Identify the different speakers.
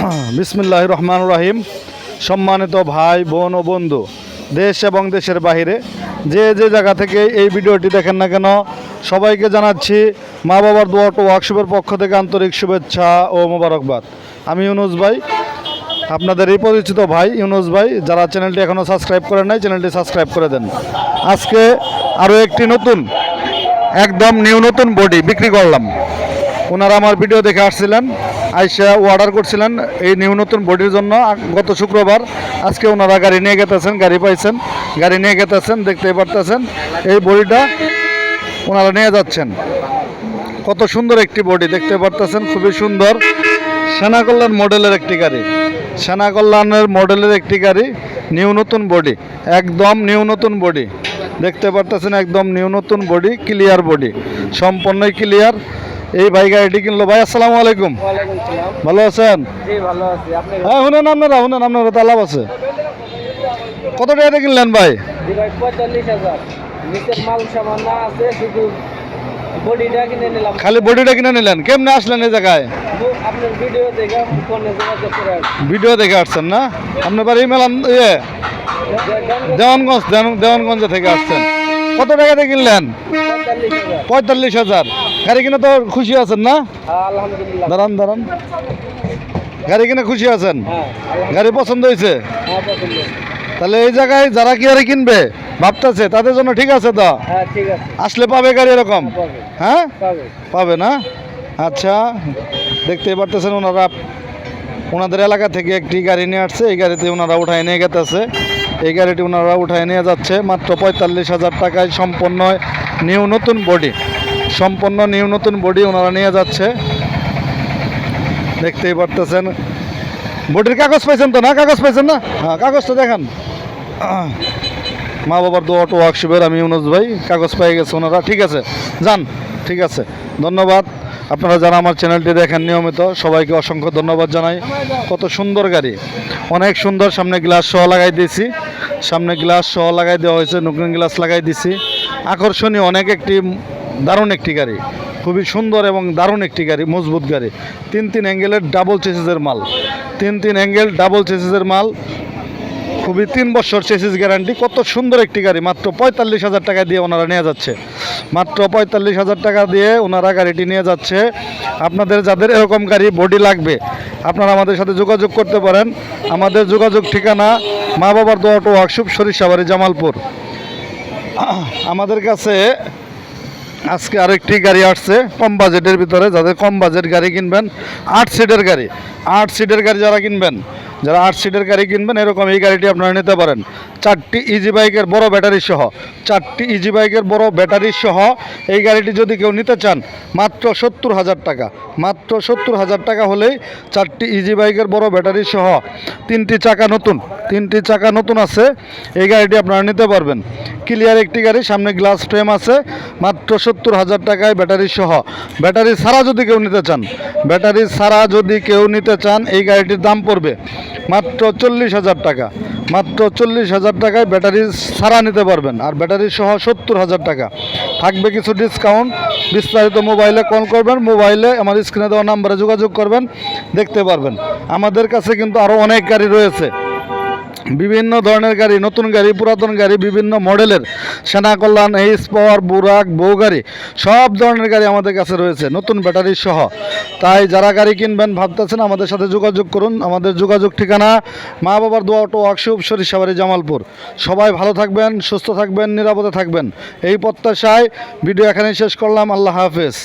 Speaker 1: বিসমিল্লাহ রহমান রাহিম। সম্মানিত ভাই, বোন ও বন্ধু, দেশ এবং দেশের বাহিরে, যে যে জায়গা থেকে এই ভিডিওটি দেখেন না কেন, সবাইকে জানাচ্ছি মা বাবার দোয়াট ওয়ার্কশপের পক্ষ থেকে আন্তরিক শুভেচ্ছা ও মোবারকবাদ। আমি ইউনুস ভাই, আপনাদের এই পরিচিত ভাই ইউনুস ভাই, যারা চ্যানেলটি এখনও সাবস্ক্রাইব করেন নাই, চ্যানেলটি সাবস্ক্রাইব করে দেন। আজকে আরও একটি নতুন, একদম নিউ নতুন বডি বিক্রি করলাম। ওনারা আমার ভিডিও দেখে আসছিলেন। আইসা অর্ডার করছিলেন এই নিউ নতুন বডির জন্য। গত শুক্রবার আজকে ওনারা গাড়ি নিয়ে গেতেছেন, গাড়ি পাইছেন, গাড়ি নিয়ে গেতেছেন দেখতে পারতেছেন, এই বডিটা ওনারা নিয়ে যাচ্ছেন। কত সুন্দর একটি বডি, দেখতে পারতেছেন, খুবই সুন্দর। সেনা কল্যাণ মডেলের একটি গাড়ি। সেনা কল্যাণের মডেলের একটি গাড়ি নিউ নতুন বডি, একদম নিউ নতুন বডি। দেখতে পারতেছেন, একদম নিউ নতুন বডি ক্লিয়ার বডি। সম্পূর্ণই ক্লিয়ার এই ভাই গাড়িটি কিনলো। ভাই আসসালামু আলাইকুম। ভালো আছেন? হ্যাঁ শুনেন আপনারা শুনেন আপনারা তো লাভ আছে। কত টাকাতে কিনলেন ভাই? খালি বডিটা কিনে নিলেন। কেমনে আসলেন এই জায়গায়?
Speaker 2: ভিডিও দেখে
Speaker 1: আসছেন না? আপনার বাড়ি মেলান ইয়ে দেওয়ানগঞ্জ। দেওয়ান- দেওয়ানগঞ্জ থেকে আসছেন। কত টাকাতে কিনলেন?
Speaker 2: পঁয়তাল্লিশ হাজার।
Speaker 1: গাড়ি কিনে তো খুশি আছেন না?
Speaker 2: হ্যাঁ,
Speaker 1: দাঁড়ান দাঁড়ান। গাড়ি কিনে খুশি আছেন?
Speaker 2: হ্যাঁ
Speaker 1: গাড়ি পছন্দ হয়েছে?
Speaker 2: হ্যাঁ
Speaker 1: তাহলে এই জায়গায় যারা কি গাড়ি কিনবে? ভাবতেছে তাদের জন্য ঠিক আছে তো?
Speaker 2: হ্যাঁ
Speaker 1: আসলে পাবে গাড়ি এরকম? হ্যাঁ?
Speaker 2: পাবে।
Speaker 1: পাবে না? আচ্ছা দেখতেই পারতেছেন ওনারা। ওনাদের এলাকা থেকে একটি গাড়ি নিয়ে আসছে এই গাড়িতে ওনারা উঠায় নিয়ে গেতেছে। এই গাড়িটি ওনারা উঠায় নিয়ে যাচ্ছে। মাত্র পঁয়তাল্লিশ হাজার টাকায় সম্পন্ন নিউ নতুন বডি। সম্পন্ন নিউ নতুন বডি ওনারা নিয়ে যাচ্ছে। দেখতেই পারতেছেন। বডির কাগজ পাইছেন তো না? কাগজ পাইছেন না? হ্যাঁ কাগজটা দেখান। মা বাবার দো অটো ওয়ার্কশপের আমি ইউনুস ভাই, কাগজ পেয়ে গেছে ওনারা। ঠিক আছে, যান। ঠিক আছে, ধন্যবাদ। আপনারা যারা আমার চ্যানেলটি দেখেন নিয়মিত, সবাইকে অসংখ্য ধন্যবাদ জানাই। কত সুন্দর গাড়ি। অনেক সুন্দর সামনে গ্লাস সহ লাগাই দিয়েছি। সামনে গ্লাস সহ লাগাই দেওয়া হয়েছে, নতুন গ্লাস লাগাই দিছি। আকর্ষণীয়, অনেক একটি, দারুণ একটি গাড়ি। খুবই সুন্দর এবং দারুণ একটি গাড়ি, মজবুত গাড়ি। তিন তিন অ্যাঙ্গেলের ডাবল চেসিসের মাল। তিন তিন অ্যাঙ্গেল ডাবল চেসিসের মাল। খুবই তিন বছর চেসিস গ্যারান্টি কত সুন্দর একটি গাড়ি। মাত্র পঁয়তাল্লিশ হাজার টাকা দিয়ে ওনারা নিয়ে যাচ্ছে। মাত্র পঁয়তাল্লিশ হাজার টাকা দিয়ে ওনারা গাড়িটি নিয়ে যাচ্ছে। আপনাদের যাদের এরকম গাড়ি বডি লাগবে, আপনারা আমাদের সাথে যোগাযোগ করতে পারেন। আমাদের যোগাযোগ ঠিকানা মা বাবার দোয়াটো ওয়ার্কশপ সরিষাবাড়ি জামালপুর। আমাদের কাছে আজকে আরেকটি গাড়ি আসছে, কম বাজেটের ভিতরে, যাদের কম বাজেট গাড়ি কিনবেন, আট সিটের গাড়ি, আট সিটের গাড়ি যারা কিনবেন, যারা আট সিটের গাড়ি কিনবেন, এরকম এই গাড়িটি আপনারা নিতে পারেন। চারটি ইজি বাইকের বড় ব্যাটারি সহ, চারটি ইজি বাইকের বড় ব্যাটারি সহ এই গাড়িটি যদি কেউ নিতে চান, মাত্র সত্তর হাজার টাকা। মাত্র সত্তর হাজার টাকা হলেই চারটি ইজি বাইকের বড় ব্যাটারি সহ তিনটি চাকা নতুন, তিনটি চাকা নতুন আছে, এই গাড়িটি আপনারা নিতে পারবেন। ক্লিয়ার একটি গাড়ি, সামনে গ্লাস ফ্রেম আছে, মাত্র সত্তর হাজার টাকায় ব্যাটারি সহ। ব্যাটারি ছাড়া যদি কেউ নিতে চান ব্যাটারি ছাড়া যদি কেউ নিতে চান, এই গাড়িটির দাম পড়বে মাত্র চল্লিশ হাজার টাকা। মাত্র চল্লিশ হাজার টাকায় ব্যাটারি ছাড়া নিতে পারবেন। আর ব্যাটারি সহ সত্তর হাজার টাকা। থাকবে কিছু ডিসকাউন্ট বিস্তারিত মোবাইলে কল করবেন। মোবাইলে আমার স্ক্রিনে দেওয়া নাম্বারে যোগাযোগ করবেন। দেখতে পারবেন। আমাদের কাছে কিন্তু আরও অনেক গাড়ি রয়েছে। বিভিন্ন ধরনের গাড়ি, নতুন গাড়ি, পুরাতন গাড়ি, বিভিন্ন মডেলের সেনা কল্যাণ এইচ পাওয়ার বুরাক বউ গাড়ি সব ধরনের গাড়ি আমাদের কাছে রয়েছে, নতুন ব্যাটারি সহ। তাই যারা গাড়ি কিনবেন ভাবতেছেন আমাদের সাথে যোগাযোগ করুন, আমাদের যোগাযোগ ঠিকানা মা বাবার দোয়া অটো ওয়ার্কশপ, সরিষাবাড়ি, জামালপুর। সবাই ভালো থাকবেন, সুস্থ থাকবেন, নিরাপদে থাকবেন। এই প্রত্যাশায় ভিডিও এখানেই শেষ করলাম, আল্লাহ হাফেজ।